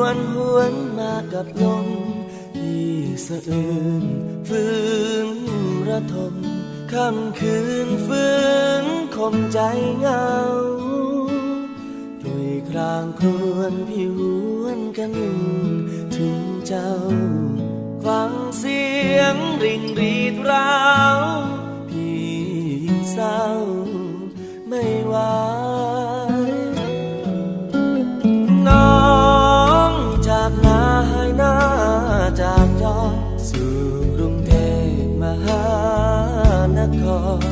วญหวนมากับลมที่สะอื้นฟื้นระทมค่ำคืนฟื้นคมใจเงาด้วยครางครวนพิหวนกันถึงเจ้า ฟังเสียงริ่งรีดร้าว สู่กรุงเทพมหานคร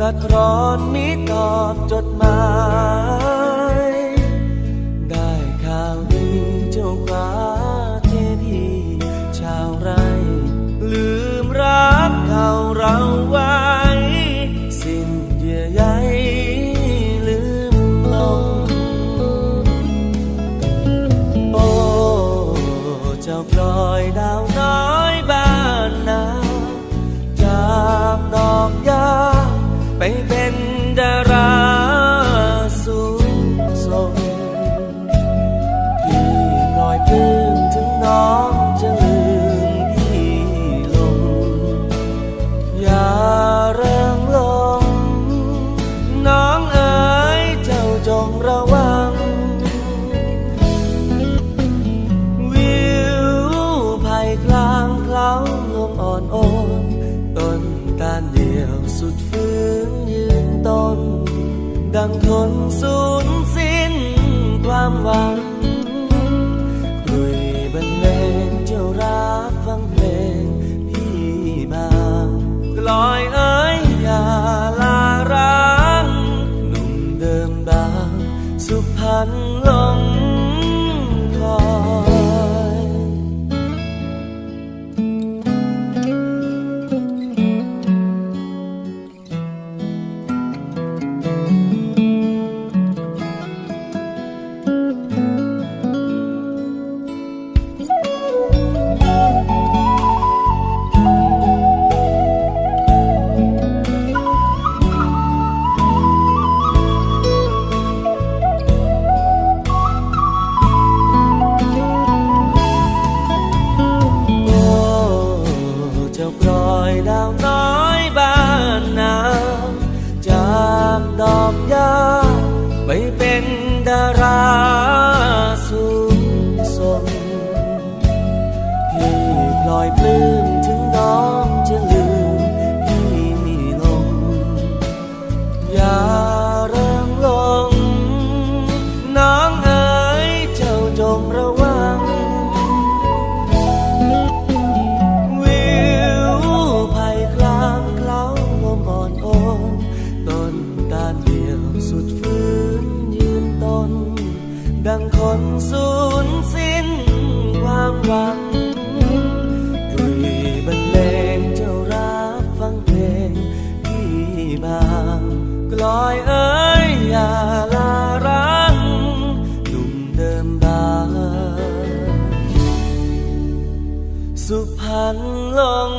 ตัดร้อนมิตอบจดหมาย ได้ข่าวดีเจ้าฟ้าเทพีชาวไร่ ลืมรักเก่าเราไว้ เป็นดาราสูงส่งพี่ลอยปลื้มถึงน้องจะลืมพี่ลง อย่าเริงลง น้องเอ๋ยเจ้าจงระวัง วิวภัยกลางเคล้าลมอ่อนโอนต้นตาลเดียวสุดฟื้น ดังทนสูญสิ้นความหวังกลุยบรรเลงเจ้ารักฟังเพลงพี่บางกลอยเอ้ยอย่าลาร้างหนุ่มเดิมบางสุพรรณลง ดอกยาไม่เป็นดาราสูงส่งพี่พลอยปลื้มถึงน้อง ดังคนสูญสิ้นความหวังกลุยบรรเลงเจ้ารักฟังเพลงพี่บางกลอยเอ้ยอย่าลาร้างหนุ่มเดิมบางสุพรรณลง